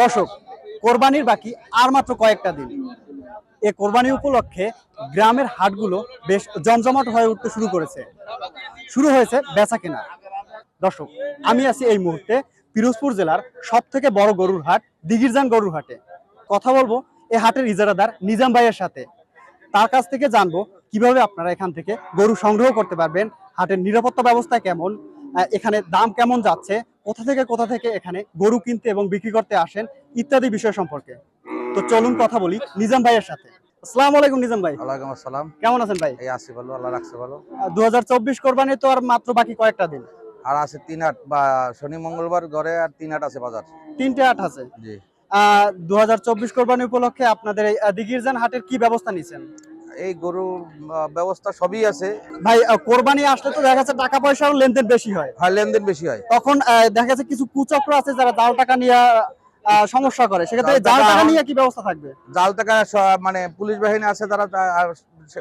দর্শক, কোরবানির বাকি আর মাত্র কয়েকটা দিন। এ কোরবানি উপলক্ষে গ্রামের হাটগুলো বেশ জমজমাট হয়ে উঠতে শুরু করেছে। শুরু হয়েছে বেচা কেনা। দর্শক, আমি আছি এই মুহূর্তে পিরোজপুর জেলার সব থেকে বড় গরুর হাট দিগিরজান গরুর হাটে। কথা বলব এ হাটের ইজারাদার নিজাম ভাইয়ের সাথে। তার কাছ থেকে জানব কীভাবে আপনারা এখান থেকে গরু সংগ্রহ করতে পারবেন, হাটের নিরাপত্তা ব্যবস্থা কেমন এখানে দাম কেমন যাচ্ছে? কোথা থেকে কোথা থেকে এখানে গরু কিনতে এবং বিক্রি করতে আসেন? ইত্যাদি বিষয় সম্পর্কে। তো চলুন কথা বলি নিজাম ভাইয়ের সাথে। আসসালামু আলাইকুম নিজাম ভাই। ওয়ালাইকুম আসসালাম। কেমন আছেন ভাই? এই আসি ভালো আল্লাহ রাখছে কোরবানি তো আর মাত্র বাকি কয়েকটা দিন। আর আছে তিন আট বা শনি মঙ্গলবার ঘরে আর তিন আট আছে বাজার। তিনটে আট আছে। জি। কোরবানি উপলক্ষে আপনাদের দিগিরজান হাটের কি ব্যবস্থা নিছেন? এই গরু ব্যবস্থা সবই আছে। ভাই কোরবানি আসলে তো দেখা যাচ্ছে টাকা পয়সার লেনদেন বেশি হয়। হয় লেনদেন বেশি হয়। তখন দেখা যাচ্ছে কিছু কুচক্র আছে যারা জাল টাকা নিয়ে সমস্যা করে। সেক্ষেত্রে জাল টাকা নিয়ে কি ব্যবস্থা থাকবে? জাল টাকা মানে পুলিশ বাহিনী আছে তারা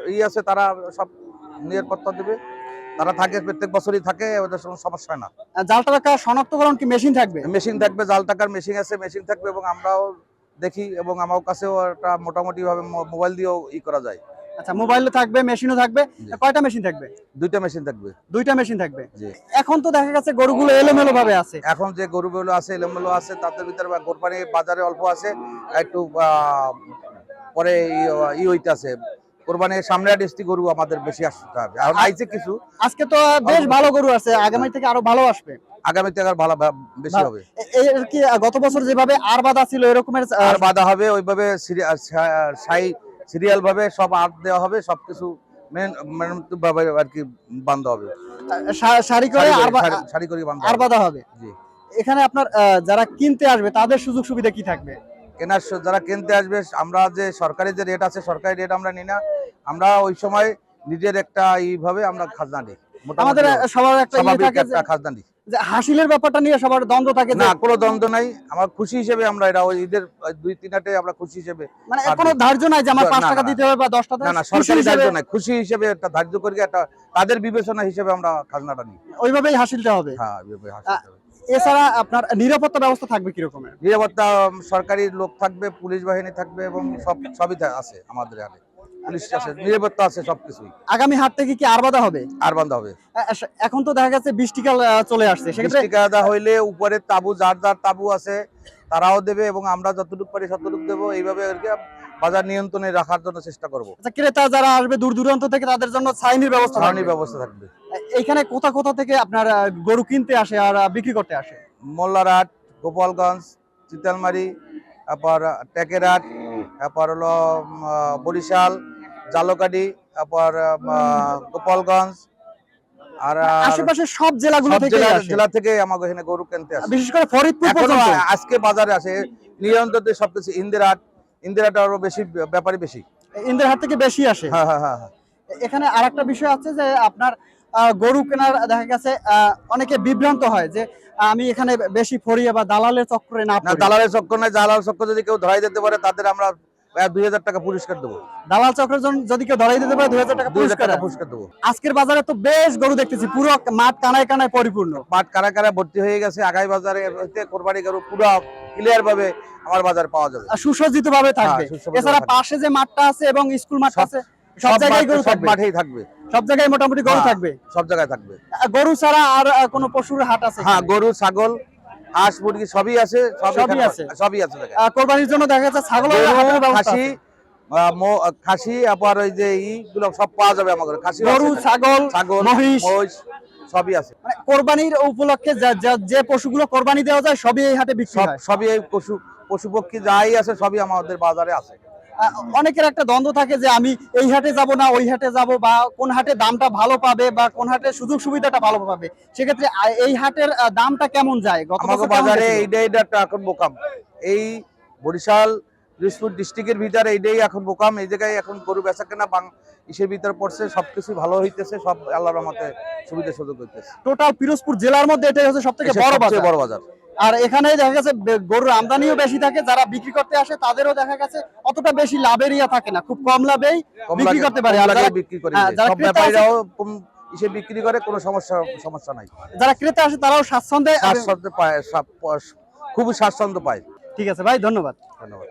ই আছে তারা সব নিরাপত্তা দেবে। তারা থাকে প্রত্যেক বছরই থাকে ওদের কোনো সমস্যা না। জাল টাকা শনাক্তকরণ কি মেশিন থাকবে? মেশিন থাকবে জাল টাকার মেশিন আছে মেশিন থাকবে এবং আমরাও দেখি এবং আমার কাছেও একটা মোটামুটি ভাবে মো- মোবাইল দিয়েও ই করা যায়। আচ্ছা মোবাইলে থাকবে মেশিনও থাকবে কয়টা মেশিন থাকবে? দুইটা মেশিন থাকবে। দুইটা মেশিন থাকবে। এখন তো দেখা যাচ্ছে গরুগুলো এলোমেলো ভাবে আছে। এখন যে গরুগুলো আছে এলোমেলো আছে তাদের ভিতরে কোরবানি বাজারে অল্প আছে একটু পরে ই- হইতে আছে। কোরবানির সামনে ডিস্ট্রিক্ট গরু আমাদের বেশি আসতে হবে। এখন আইছে কিছু। আজকে তো বেশ ভালো গরু আছে আগামী থেকে আরও ভালো আসবে। আগামীতে আর ভালো বেশি হবে। কি গত বছর যেভাবে আর বাদা ছিল এরকমের আর বাধা হবে ওইভাবে সাই সিরিয়াল ভাবে সব আট দেওয়া হবে সবকিছু মেন ভাবে আর কি বান্ধা হবে। করে করে- আর জি। এখানে আপনার যারা কিনতে আসবে তাদের সুযোগ সুবিধা কি থাকবে? কেনার যারা কিনতে আসবে আমরা যে সরকারি যে রেট আছে সরকারি রেট আমরা নিই না। আমরা ওই সময় নিজের একটা এইভাবে আমরা খাজনা দিই। আমাদের সবার ইয়ে একটা খাজনা দিই। যে হাসিলের ব্যাপারটা নিয়ে সবার দ্বন্দ্ব থাকে না কোনো দ্বন্দ্ব নাই। আমার খুশি হিসেবে আমরা এটা ওই ঈদের দুই তিন হাটে আমরা খুশি হিসেবে মানে কোনো ধার্য নাই যে আমার না, পাঁচ টাকা দিতে হবে বা দশ টাকা। না না সরকারি ধার্য নাই। খুশি হিসেবে একটা ধার্য করি একটা তাদের বিবেচনা হিসেবে আমরা খাজনাটা নিই। ওইভাবেই হাসিলটা হবে। হ্যাঁ এইভাবে হাসিল হবে। এছাড়া আপনার নিরাপত্তা ব্যবস্থা থাকবে কি রকমের নিরাপত্তা সরকারি লোক থাকবে পুলিশ বাহিনী থাকবে এবং সব সবই আছে আমাদের হাতে পুলিশ আছে নিরাপত্তা আছে সবকিছুই। আগামী হাট থেকে কি আর বাধা হবে? আর হবে। এখন তো দেখা যাচ্ছে বৃষ্টিকাল আহ, চলে আসছে। বৃষ্টি হইলে উপরে তাবু যার যার তাবু আছে তারাও দেবে এবং আমরা যতটুকু পারি ততটুকু দেবো। এইভাবে বাজার নিয়ন্ত্রণে রাখার জন্য চেষ্টা করব। আচ্ছা, ক্রেতা যারা আসবে দূর দূরান্ত থেকে তাদের জন্য ছাইনির ব্যবস্থা। ব্যবস্থা থাকবে। এইখানে কোথা কোথা থেকে আপনার গরু কিনতে আসে আর বিক্রি করতে আসে? মোল্লারহাট গোপালগঞ্জ চিতালমারি তারপর টেকেরহাট তারপর হলো বরিশাল জালকাডি তারপর গোপালগঞ্জ আর আশেপাশে সব জেলাগুলো থেকে জেলা থেকে আমাকে এখানে গরু কিনতে আসে। বিশেষ করে ফরিদপুর পর্যন্ত? আজকে বাজারে আসে। নিরন্তর সবকিছু ইন্দিরাট। ইন্দিরাটা আরও বেশি ব্যাপারই বেশি। ইন্দ্রের থেকে বেশি আসে। হ্যাঁ হ্যাঁ হ্যাঁ হ্যাঁ। এখানে আরেকটা বিষয় আছে যে আপনার গরু কেনার দেখা গেছে অনেকে বিভ্রান্ত হয় যে আমি এখানে বেশি ফরিয়ে বা দালালের চক্রে না দালালের চক্কর নাই দালাল চক্কর যদি কেউ ধরাই দিতে পারে তাদের আমরা দুই হাজার টাকা পুরস্কার দেবো। দালাল চক্রের জন্য যদি কেউ ধরাই দিতে পারে দুই হাজার টাকা পুরস্কার। পুরস্কার দেবো। আজকের বাজারে তো বেশ গরু দেখতেছি পুরো মাঠ কানায় কানায় পরিপূর্ণ। কারা ভর্তি হয়ে গেছে আগামী বাজারে কোরবানি গরু পুরো ক্লিয়ার ভাবে আমার বাজারে পাওয়া যাবে। সুসজ্জিত ভাবে থাকবে। হ্যাঁ, এছাড়া পাশে যে মাঠটা আছে এবং স্কুল মাঠ আছে সব জায়গায় গরু সব মাঠেই থাকবে। সব জায়গায় মোটামুটি গরু হ্যাঁ। থাকবে? সব জায়গায় থাকবে। গরু ছাড়া আর কোনো পশুর হাট আছে হ্যাঁ গরু ছাগল হাঁস মুরগি সবই আছে সবই আছে। সবই আছে কোরবানির জন্য দেখা যাচ্ছে ছাগল খাসি খাসি আবার ওই যে ইগুলো সব পাওয়া যাবে আমাদের। খাসি গরু ছাগল ছাগল মহিষ। সবই আছে। মানে কোরবানির উপলক্ষে যা- পশুগুলো কোরবানি দেওয়া যায় সবই এই হাটে বিক্রি হয়। সবই এই পশু পশু পক্ষী যাই আছে সবই আমাদের বাজারে আছে। অনেকের একটা দ্বন্দ্ব থাকে যে আমি এই হাটে যাব না ওই হাটে যাব বা কোন হাটে দামটা ভালো পাবে বা কোন হাটে সুযোগ সুবিধাটা ভালো পাবে। সেক্ষেত্রে এই হাটের দামটা কেমন যায়? গত বাজারে একটা এখন বোকাম। এই বরিশাল দিসপুর ডিস্ট্রিক্টের ভিতরে এইটাই এখন বোকাম এই জায়গায় এখন গরু বেচা কেনা বাং ইসের ভিতরে পড়ছে সবকিছু ভালো হইতেছে সব আল্লাহর রহমতে সুবিধা সুযোগ হইতেছে। টোটাল পিরোজপুর জেলার মধ্যে এটাই হচ্ছে সব থেকে বড় বাজার। বড় বাজার। আর এখানে দেখা গেছে গরুর আমদানিও বেশি থাকে যারা বিক্রি করতে আসে তাদেরও দেখা গেছে অতটা বেশি লাভের ইয়া থাকে না খুব কম লাভেই বিক্রি করতে পারে। বিক্রি করে হ্যাঁ, সব ব্যাপারীরাও ইসে বিক্রি করে কোনো সমস্যা সমস্যা নাই। যারা ক্রেতা আসে তারাও স্বাচ্ছন্দ্যে স্বাচ্ছন্দ্য পায় খুবই স্বাচ্ছন্দ্য পায়। ঠিক আছে ভাই ধন্যবাদ। ধন্যবাদ।